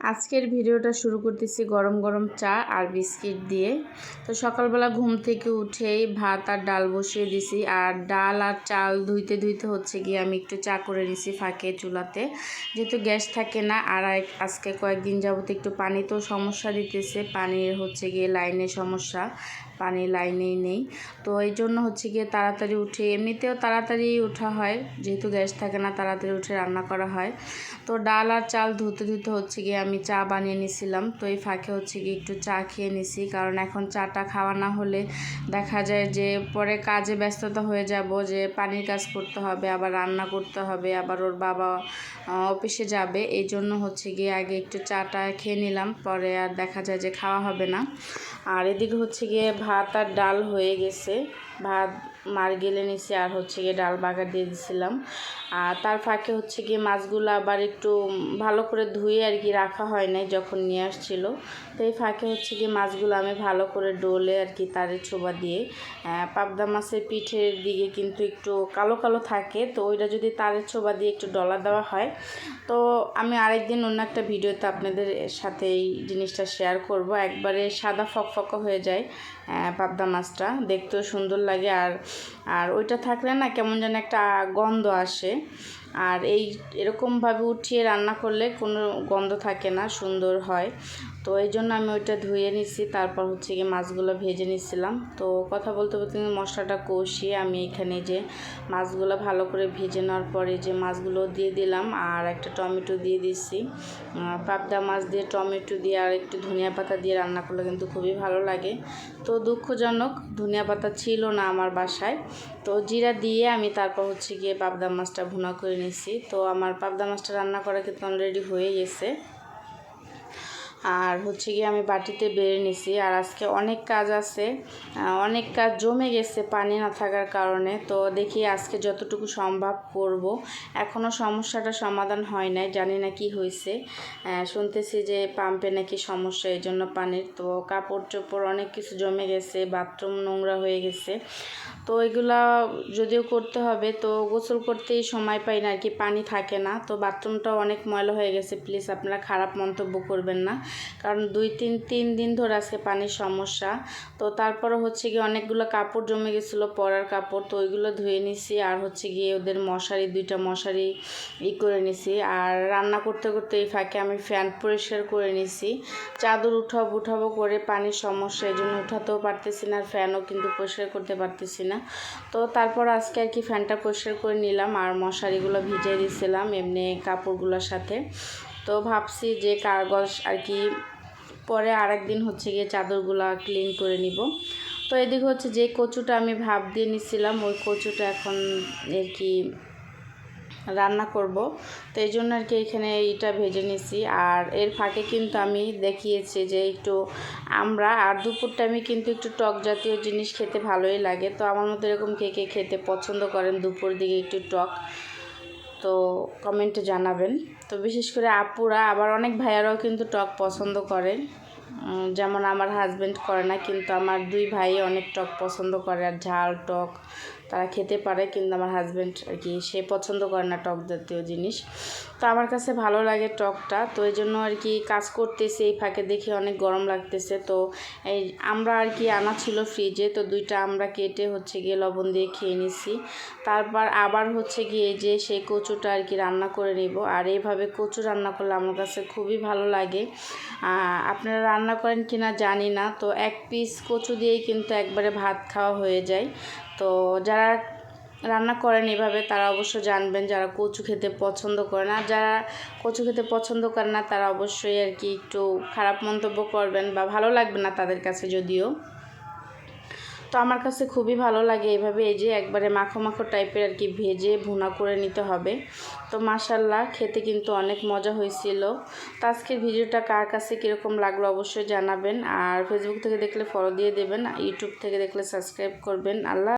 আজকের ভিডিওটা শুরু করতেছি গরম গরম চা আর বিস্কিট দিয়ে। তো সকালবেলা ঘুম থেকে উঠেই ভাত আর ডাল বসিয়ে দিছি আর ডাল আর চাল ধুইতে ধুইতে হচ্ছে গিয়ে আমি একটু চা করে নিছি ফাঁকে চুলাতে। যেহেতু গ্যাস থাকে না আর আজকে কয়েকদিন যাবত একটু পানি তো সমস্যা দিতেছে পানির হচ্ছে গিয়ে লাইনের সমস্যা, পানি লাইনেই নেই। তো এই জন্য হচ্ছে গিয়ে তাড়াতাড়ি উঠে, এমনিতেও তাড়াতাড়ি ওঠা হয়, যেহেতু গ্যাস থাকে না তাড়াতাড়ি উঠে রান্না করা হয়। তো ডাল আর চাল ধুতে ধুতে হচ্ছে গিয়ে আমি চা বানিয়ে নিছিলাম। তো এই ফাঁকে হচ্ছে কি একটু চা খেয়ে নিছি। কারণ এখন চাটা খাওয়া না হলে দেখা যায় যে পরে কাজে ব্যস্ততা হয়ে যাব, যে পানির কাজ করতে হবে, আবার রান্না করতে হবে, আবার ওর বাবা অফিসে যাবে। এই জন্য হচ্ছে গিয়ে আগে একটু চাটা খেয়ে নিলাম। পরে আর দেখা যায় যে খাওয়া হবে না। আর এদিকে হচ্ছে গিয়ে ভাত আর ডাল হয়ে গেছে। ভাত মার গেলে নিছি আর হচ্ছে গিয়ে ডাল বাগার দিয়ে দিছিলাম। আর তার ফাঁকে হচ্ছে গিয়ে মাছগুলো আবার একটু ভালো করে ধুয়ে আর কি রাখা হয় নাই যখন নিয়ে আসছিল। তো এই ফাঁকে হচ্ছে গিয়ে মাছগুলো আমি ভালো করে ডোলে আর কি তারে ছোবা দিয়ে। পাবদা মাছের পিঠের দিকে কিন্তু একটু কালো কালো থাকে, তো ওইটা যদি তারের ছোবা দিয়ে একটু ডলা দেওয়া হয়। তো আমি আরেকদিন অন্য একটা ভিডিওতে আপনাদের সাথে এই জিনিসটা শেয়ার করব। একবারে সাদা ফকফকা হয়ে যায় পাবদা মাছটা। দেখতেও সুন্দর লাগে আর আর ওইটা থাকলে না কেমন যেন একটা গন্ধ আসে। আর এই এরকমভাবে উঠিয়ে রান্না করলে কোনো গন্ধ থাকে না, সুন্দর হয়। তো এই জন্য আমি ওইটা ধুয়ে নিছি, তারপর হচ্ছে গিয়ে মাছগুলো ভেজে নিছিলাম। তো কথা বলতে বলতে মশলাটা কষিয়ে আমি এখানে যে মাছগুলো ভালো করে ভেজে নেওয়ার পরে যে মাছগুলো দিয়ে দিলাম আর একটা টমেটো দিয়ে দিচ্ছি পাবদা মাছ দিয়ে টমেটো দিয়ে আর একটু ধনিয়া পাতা দিয়ে রান্না করলে কিন্তু খুবই ভালো লাগে। তো দুঃখজনক, ধনিয়া পাতা ছিল না আমার বাসায়। তো জিরা দিয়ে আমি তারপর হচ্ছে গিয়ে পাবদা মাছটা ভুনা করে নিছি। তো আমার পাবদা মাছটা রান্না করা কিন্তু অলরেডি হয়ে গেছে। আর হচ্ছে গিয়ে আমি বাটিতে বেড়ে নিছি। আর আজকে অনেক কাজ আছে অনেক কাজ জমে গেছে পানি না থাকার কারণে। তো দেখি আজকে যতটুকু সম্ভব করব। এখনও সমস্যাটা সমাধান হয় নাই, জানি না কি হয়েছে। শুনতেছি যে পাম্পে নাকি সমস্যা এই জন্য পানির। তো কাপড় চোপড় অনেক কিছু জমে গেছে, বাথরুম নোংরা হয়ে গেছে। তো এগুলা যদিও করতে হবে, তো গোসল করতেই সময় পাই না, আর কি পানি থাকে না। তো বাথরুমটাও অনেক ময়লা হয়ে গেছে, প্লিজ আপনারা খারাপ মন্তব্য করবেন না। কারণ দুই তিন তিন দিন ধরে আজকে পানির সমস্যা। তো তারপরে হচ্ছে গিয়ে অনেকগুলো কাপড় জমে গেছিল, পরার কাপড়। তো ওইগুলো ধুয়ে নিছি আর হচ্ছে গিয়ে ওদের মশারি, দুইটা মশারি ই করে নিছি। আর রান্না করতে করতে এই ফাঁকে আমি ফ্যান পরিষ্কার করে নিছি। চাদর উঠাবো উঠাবো করে পানির সমস্যা, এই জন্য উঠাতেও পারতেছি না আর ফ্যানও কিন্তু পরিষ্কার করতে পারতেছি না। তো তারপর আজকে আর কি ফ্যানটা পরিষ্কার করে নিলাম আর মশারিগুলো ভিজিয়ে দিয়েছিলাম এমনি কাপড়গুলোর সাথে। তো ভাবছি যে কাগজ আর কি পরে আরেকদিন হচ্ছে গিয়ে চাদরগুলো ক্লিন করে নিব। তো এদিকে হচ্ছে যে কচুটা আমি ভাব দিয়ে নিছিলাম, ওই কচুটা এখন আর কি রান্না করব। তো এই জন্য আর কি এখানে এইটা ভেজে নিছি। আর এর ফাঁকে কিন্তু আমি দেখিয়েছি যে একটু আমরা আর দুপুর টাইমে কিন্তু একটু টক জাতীয় জিনিস খেতে ভালোই লাগে। তো আমার মতো এরকম কে কে খেতে পছন্দ করেন, দুপুর দিকে একটু টক। তো কমেন্টে জানাবেন। তো বিশেষ করে আপুরা, আবার অনেক ভাইয়ারাও কিন্তু টক পছন্দ করে। যেমন আমার হাজব্যান্ড করে না, কিন্তু আমার দুই ভাই অনেক টক পছন্দ করে। আর ঝাল, টক তারা খেতে পারে, কিন্তু আমার হাজব্যান্ড আর কি, সে পছন্দ করে না টক জাতীয় জিনিস। তো আমার কাছে ভালো লাগে টকটা, তো এই জন্য আর কি কাজ করতেছে, এই ফাঁকে দেখে অনেক গরম লাগতেছে। তো এই আমরা আর কি আনা ছিল ফ্রিজে তো দুইটা আমরা কেটে হচ্ছে গিয়ে লবণ দিয়ে খেয়ে নিছি। তারপর আবার হচ্ছে গিয়ে যে সেই কচুটা আর কি রান্না করে নিব। আর এইভাবে কচু রান্না করলে আমার কাছে খুবই ভালো লাগে। আপনারা রান্না করেন কিনা জানি না, তো এক পিস কচু দিয়েই কিন্তু একবারে ভাত খাওয়া হয়ে যায়। তো যারা রান্না করেন এভাবে তারা অবশ্য জানবেন যারা কচু খেতে পছন্দ করে না। যারা কচু খেতে পছন্দ করে না, তারা অবশ্যই আর কি একটু খারাপ মন্তব্য করবেন বা ভালো লাগবে না তাদের কাছে যদিও। তো আমার কাছে খুবই ভালো লাগে এভাবে এই যে একবারে মাখো মাখো টাইপের আর কি ভেজে ভুনা করে নিতে হবে। তো মাসাল্লাহ খেতে কিন্তু অনেক মজা হয়েছিল। তো আজকের ভিডিওটা কার কাছে কীরকম লাগল অবশ্যই জানাবেন। আর ফেসবুক থেকে দেখলে ফলো দিয়ে দেবেন ইউটিউব থেকে দেখলে সাবস্ক্রাইব করবেন। আল্লাহ